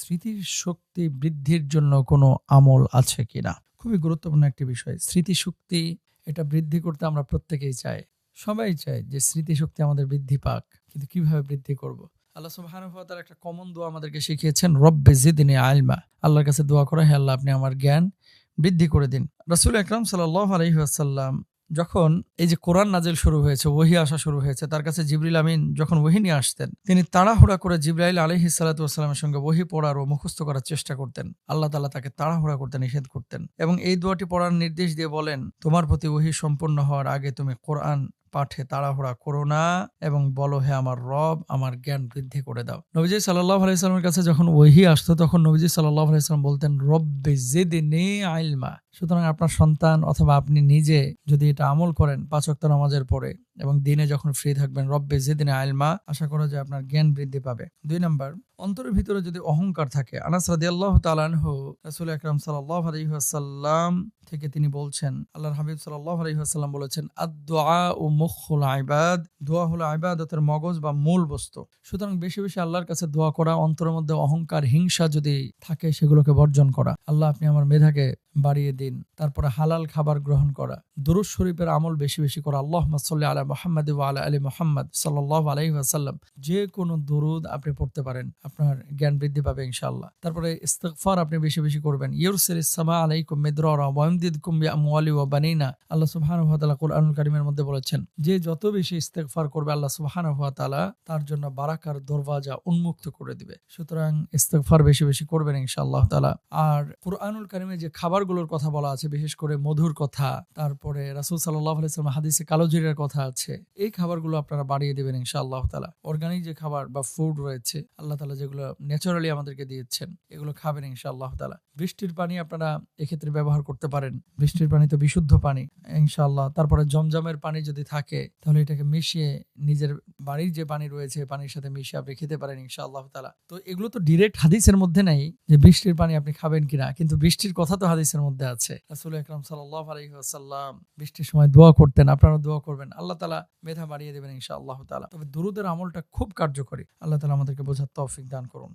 স্মৃতির শক্তি বৃদ্ধির জন্য কোনো আমল আছে কিনা? খুবই গুরুত্বপূর্ণ একটি বিষয়। স্মৃতিশক্তি, এটা বৃদ্ধি করতে আমরা প্রত্যেকেই চাই। সবাই চায় যে স্মৃতিশক্তি আমাদের বৃদ্ধি পাক, কিন্তু কীভাবে বৃদ্ধি করব? আল্লাহ সুবহানাহু একটা কমন দোয়া আমাদেরকে শিখিয়েছেন, রব্বে জিদনি আলমা আল্লাহর কাছে দোয়া করা, হে আল্লাহ আপনি আমার জ্ঞান বৃদ্ধি করে দিন। রাসূল আকরাম সাল্লাল্লাহু আলাইহি ওয়াসাল্লাম যখন এই যে কোরআন নাজিল শুরু হয়েছে, ওহি আসা শুরু হয়েছে, তার কাছে জিবরিল আমিন যখন ওহি নিয়ে আসতেন, তিনি তাড়াহুড়া করে জিব্রাইল আলহি সাল্লাতামের সঙ্গে ওহি পড়ার ও মুখস্থ করার চেষ্টা করতেন। আল্লাহ তালা তাকে তাড়াহুড়া করতে নিষেধ করতেন এবং এই দোয়াটি পড়ার নির্দেশ দিয়ে বলেন, তোমার প্রতি ওহি সম্পন্ন হওয়ার আগে তুমি কোরআন পাঠে তাড়াহুড়া করো না এবং বলো, হে আমার রব, আমার জ্ঞান বৃদ্ধি করে দাও। নবীজি সাল্লাহ আলাইসালামের কাছে যখন ওহি আসতো, তখন নবীজি সাল্লাহ আলাইসালাম বলতেন, রব্বে জেদিনে আইলমা। সুতরাং আপনার সন্তান অথবা আপনি নিজে যদি এটা আমল করেন পাঁচক্ত নামাজের পরে এবং দিনে যখন ফ্রি থাকবেন, রব্বে যেদিনে আইলমা, আশা করা যায় আপনার জ্ঞান বৃদ্ধি পাবে। দুই নাম্বার, অন্তরের ভিতরে যদি অহংকার থাকে, আনাস রাদি আল্লাহ তালানহু রাসুল আকরাম সাল্লাহ আলহিহাসাল্লাম থেকে তিনি বলছেন, আল্লাহর হাবিব সাল্লাহ আলহিহাসাল্লাম বলেছেন আদোয়া ও মুখুল আইবাদ দোয়া হলো আইবাদতের মগজ বা মূল বস্তু। সুতরাং বেশি বেশি আল্লাহর কাছে দোয়া করা, অন্তরের মধ্যে অহংকার, হিংসা যদি থাকে, সেগুলোকে বর্জন করা। আল্লাহ, আপনি আমার মেধাকে বাড়িয়ে দিন। তারপরে হালাল খাবার গ্রহণ করা। দুরুজ শরীফের আমল বেশি বেশি করা। আল্লাহ সাল্লি আলা মোহাম্মদ আলা আলী মোহাম্মদ সাল্লাহ আলহি আসাল্লাম যে কোনো দরুদ আপনি পড়তে পারেন, আপনার জ্ঞান বৃদ্ধি পাবে ইনশাআল্লাহ। তারপরে ইস্তেকফার আপনি বেশি বেশি করবেন। ইউরসিল ইসলামা আলাইকুম মিদ্রা ওয়ামদিদ কুম্বি আমওয়ালি ওয়া বানিনা। আল্লাহ সুবহানাহু ওয়া কুরআনুল কারীমের মধ্যে বলেছেন, যে যত বেশি ইস্তেগফার করবে আল্লাহ সুবহানাহু ওয়া তার জন্য বারাকার দরওয়াজা উন্মুক্ত করে দিবে। সুতরাং ইস্তেগফার বেশি বেশি করবেন ইনশাআল্লাহ তাআলা। আর কুরআনুল কারীমে যে খাবারগুলোর কথা বলা আছে, বিশেষ করে মধুর কথা, তারপরে রাসূল সাল্লাল্লাহু আলাইহি সাল্লাম হাদিসে কালোজিরার কথা আছে, এই খাবারগুলো আপনারা বাড়িয়ে দেবেন ইনশাআল্লাহ তালা অর্গানিক যে খাবার বা ফুড রয়েছে, আল্লাহ তালা যেগুলো ন্যাচারালি আমাদেরকে দিয়েছেন, এগুলো খাবেন ইনশাআল্লাহ তালা বৃষ্টির পানি আপনারা এক্ষেত্রে ব্যবহার করতে পারেন। বৃষ্টির পানি তো বিশুদ্ধ পানি, ইনশাআল্লাহ। তারপরে জমজমের পানি যদি থাকে, তাহলে এটাকে মিশিয়ে নিজের বাড়ির যে পানি রয়েছে, পানির সাথে মিশিয়ে আপনি খেতে পারেন ইনশাআল্লাহ তালা তো এগুলো তো ডিরেক্ট হাদিসের মধ্যে নেই যে বৃষ্টির পানি আপনি খাবেন কিনা, কিন্তু বৃষ্টির কথা তো হাদিসের মধ্যে আছে। রাসূল আকরাম সাল্লাল্লাহু আলাইহি ওয়াসাল্লাম বৃষ্টির সময় দোয়া করতেন আপনারা দোয়া করবেন। আল্লাহ তালা মেধা বাড়িয়ে দেবেন ইনশাআল্লাহ তালা তবে দুরুদের আমলটা খুব কার্যকরী। আল্লাহ তাআলা আমাদেরকে বোঝার তৌফিক দান করুন।